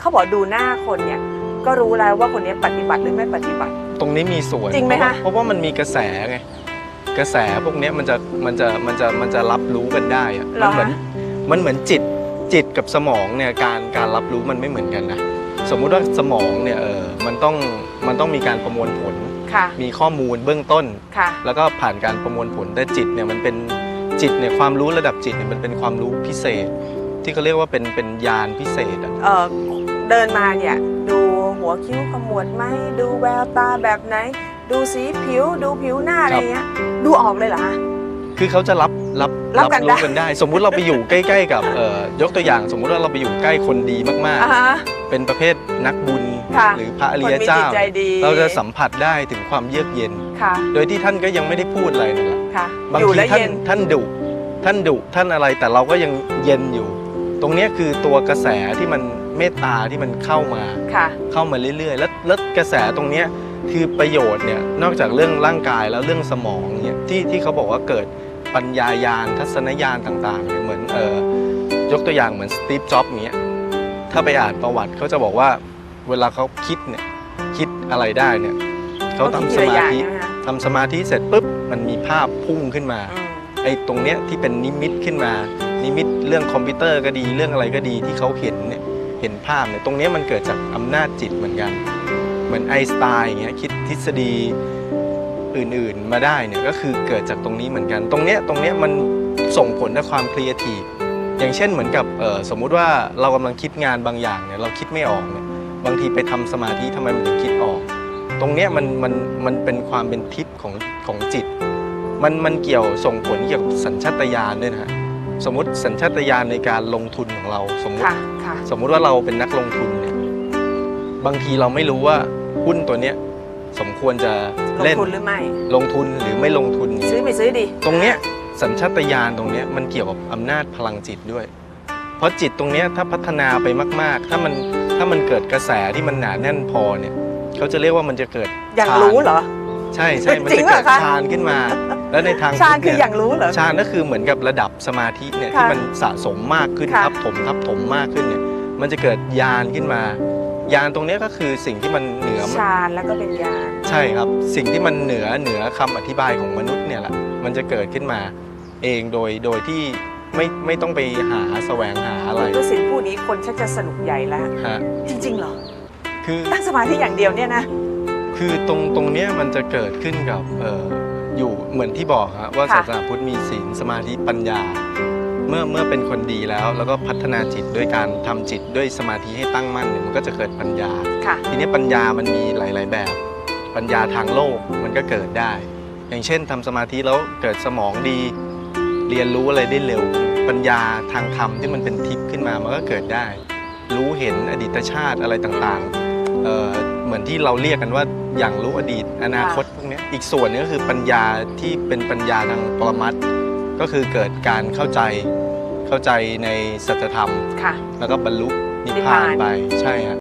เขาบอกดูหน้าคนเนี่ยก็รู้แล้วว่าคนนี้ปฏิบัติหรือไม่ปฏิบัติ ตรงนี้มีส่วนจริงไหมเพาว่าคะเพราะว่ามันมีกระแสไงกระแสพวกเนี้ยมันจะมันจะมันจะมันจะรับรู้กันได้อะเหรมัอเหมือนคะมันเหมือนจิตจิตกับสมองเนี่ยการการรับรู้มันไม่เหมือนกันนะสมมุติว่าสมองเนี่ยเออมันต้องมันต้องมีการประมวลผลค่ะมีข้อมูลเบื้องต้นค่ะแล้วก็ผ่านการประมวลผลแต่จิตเนี่ยมันเป็นจิตเนี่ยความรู้ระดับจิตเนี่ยมันเป็นความรู้พิเศษ ที่เขาเรียกว่าเป็นเป็นญาณพิเศษอะ เออเดินมาเนี่ย ดูหัวคิ้วขมวดไหมดูแววตาแบบไหน ดูสีผิว ดูผิวหน้าอะไรเงี้ย ดูออกเลยเหรอคะ คือเขาจะรับรับรับกันรู้ได้กันได้ สมมุติเราไปอยู่ใกล้ ๆ กับเอ่อยกตัวอย่างสมมุติว่าเราไปอยู่ใกล้คนดีมากอ่าฮะ ๆ เป็นประเภทนักบุญ ค่ะหรือพระอคนริมียจิเจ้าตใจดี เราจะสัมผัสได้ถึงความเยือกเย็น ค่ะ โดยที่ท่านก็ยังไม่ได้พูดอะไรนั่นแหละ ค่ะ บางอยู่ทีแล้วท่านเย็นท่านดุท่านดุท่านอะไรแต่เราก็ยังเย็นอยู่ ตรงเนี้ยคือตัวกระแสที่มัน เมตตาที่มันเข้ามา ค่ะ เข้ามาเรื่อยๆ แล้วแล้วกระแสตรงเนี้ยคือประโยชน์เนี่ยนอกจากเรื่องร่างกายแล้วเรื่องสมองเนี่ยที่ที่เขาบอกว่าเกิดปัญญายานทัศนญาณต่างๆเนี่ยเหมือนเออยกตัวอย่างเหมือนสตีฟจ็อบส์เนี้ยถ้าไปอ่านประวัติเขาจะบอกว่าเวลาเขาคิดเนี่ยคิดอะไรได้เนี่ยเขาทำสมาธิใช่ไหมคะทำสมาธิเสร็จปุ๊บมันมีภาพพุ่งขึ้นมาอืมไอ้ตรงเนี้ยที่เป็นนิมิตขึ้นมา นิมิตเรื่องคอมพิวเตอร์ก็ดีเรื่องอะไรก็ดีที่เขาเห็นเนี่ย เห็นภาพเนี่ยตรงนี้มันเกิดจากอำนาจจิตเหมือนกัน เหมือนไอสไตน์อย่างเงี้ยคิดทฤษฎีอื่นๆมาได้เนี่ยก็คือเกิดจากตรงนี้เหมือนกัน ตรงเนี้ยตรงเนี้ยมันส่งผลต่อความครีเอทีฟอย่างเช่นเหมือนกับสมมุติว่าเรากำลังคิดงานบางอย่างเนี่ยเราคิดไม่ออกเนี่ยบางทีไปทำสมาธิทำไมมันถึงคิดออก ตรงเนี้ยมันมันมันเป็นความเป็นทิพย์ของของจิต มันมันเกี่ยวส่งผลเกี่ยวกับสัญชาตญาณด้วยนะฮะสมมติสัญชาตญาณในการลงทุน ของเราสมมติค่ะค่ะ สมมุติว่าเราเป็นนักลงทุนเนี่ยบางทีเราไม่รู้ว่าหุ้นตัวเนี้ยสมควรจะลงเล่นทุนหรือไม่ ลงทุนหรือไม่ลงทุน ซื้อไม่ซื้อดี ตรงเนี้ยสัญชาตญาณตรงเนี้ยมันเกี่ยวกับอำนาจพลังจิตด้วย เพราะจิตตรงเนี้ยถ้าพัฒนาไปมาก ๆ ถ้ามันถ้ามันเกิดกระแสที่มันหนาแน่นพอเนี่ยเขาจะเรียกว่ามันจะเกิดอย่างฌานรู้เหรอ ใช่ใช่มันจริจะงเหรเกิอดคะ ฌานขึ้นมา แล้วในทางชาญพุทธคือเนี่อย่างรู้เหรอ ฌานก็คือเหมือนกับระดับสมาธิเนี่ยค่ะที่มันสะสมมากขึ้นค่ะ ทับถมทับถมมากขึ้นเนี่ยมันจะเกิดยานขึ้นมายานตรงเนี้ยก็คือสิ่งที่มันเหนือชาญแล้วก็เป็นญาณ ใช่ครับ สิ่งที่มันเหนือเหนือคำอธิบายของมนุษย์เนี่ยแหละมันจะเกิดขึ้นมาเองโดยโดยที่ไม่ไม่ต้องไปหาแสวงหาอะไรก็สินพูดนี้คนชักจะสนุกใหญ่แล้ว ฮะจริงๆเหรอ คือตั้งสมาธิอย่างเดียวเนี่ยนะ คือตรงตรงเนี้ยมันจะเกิดขึ้นกับเอออยู่เหมือนที่บอกฮะว่าค่ะ ศาสนาพุทธมีศีลสมาธิปัญญา เมื่อเมื่อเป็นคนดีแล้ว แล้วก็พัฒนาจิตด้วยการทำจิตด้วยสมาธิให้ตั้งมั่นเนี่ยมันก็จะเกิดปัญญา ค่ะ ทีนี้ปัญญามันมีหลาย ๆ แบบ ปัญญาทางโลกมันก็เกิดได้ อย่างเช่นทำสมาธิแล้วเกิดสมองดี เรียนรู้อะไรได้เร็ว ปัญญาทางธรรมที่มันเป็นทิพย์ขึ้นมามันก็เกิดได้ รู้เห็นอดีตชาติอะไรต่างๆเอ่อ เหมือนที่เราเรียกกันว่าอย่างรู้อดีต อนาคตพวกเนี้ยอีกส่วนหนึงก็คือปัญญาที่เป็นปัญญาทางปรมัตถ์ก็คือเกิดการเข้าใจเข้าใจในสัจธรรมค่ะแล้วก็บรรลุนิพพานนิพพานไปใช่ฮะ